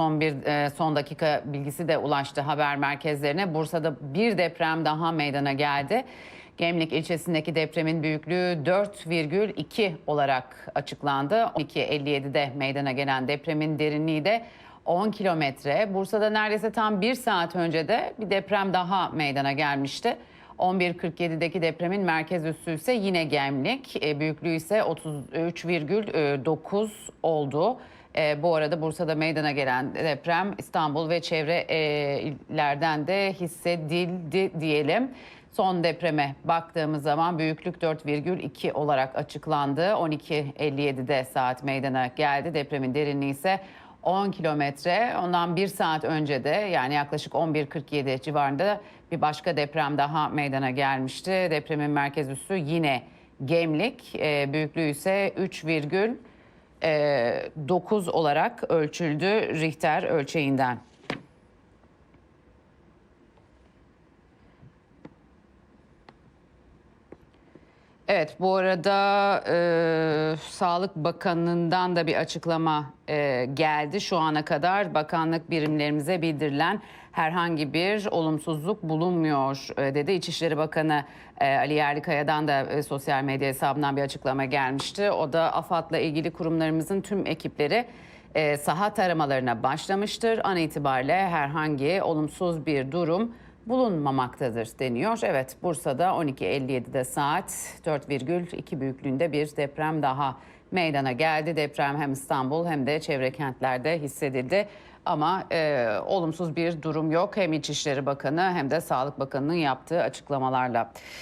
son bir e, son dakika bilgisi de ulaştı haber merkezlerine. Bursa'da bir deprem daha meydana geldi. Gemlik ilçesindeki depremin büyüklüğü 4,2 olarak açıklandı. 12.57'de meydana gelen depremin derinliği de 10 kilometre. Bursa'da neredeyse tam bir saat önce de bir deprem daha meydana gelmişti. 11.47'deki depremin merkez üssü ise yine Gemlik. E, büyüklüğü ise 33,9 oldu. E, bu arada Bursa'da meydana gelen deprem İstanbul ve çevre e, illerden de hissedildi diyelim. Son depreme baktığımız zaman büyüklük 4,2 olarak açıklandı. 12.57'de saat meydana geldi. Depremin derinliği ise 10 kilometre. Ondan bir saat önce de yani yaklaşık 11.47 civarında bir başka deprem daha meydana gelmişti. Depremin merkez üssü yine Gemlik. E, büyüklüğü ise 3,9 olarak ölçüldü Richter ölçeğinden. Evet bu arada e, Sağlık Bakanı'ndan da bir açıklama e, geldi. Şu ana kadar bakanlık birimlerimize bildirilen herhangi bir olumsuzluk bulunmuyor e, dedi. İçişleri Bakanı e, Ali Yerlikaya'dan da e, sosyal medya hesabından bir açıklama gelmişti. O da AFAD'la ilgili kurumlarımızın tüm ekipleri e, saha taramalarına başlamıştır. An itibariyle herhangi olumsuz bir durum bulunmamaktadır deniyor. Evet Bursa'da 12.57'de saat 4,2 büyüklüğünde bir deprem daha meydana geldi. Deprem hem İstanbul hem de çevre kentlerde hissedildi. Ama e, olumsuz bir durum yok. Hem İçişleri Bakanı hem de Sağlık Bakanı'nın yaptığı açıklamalarla.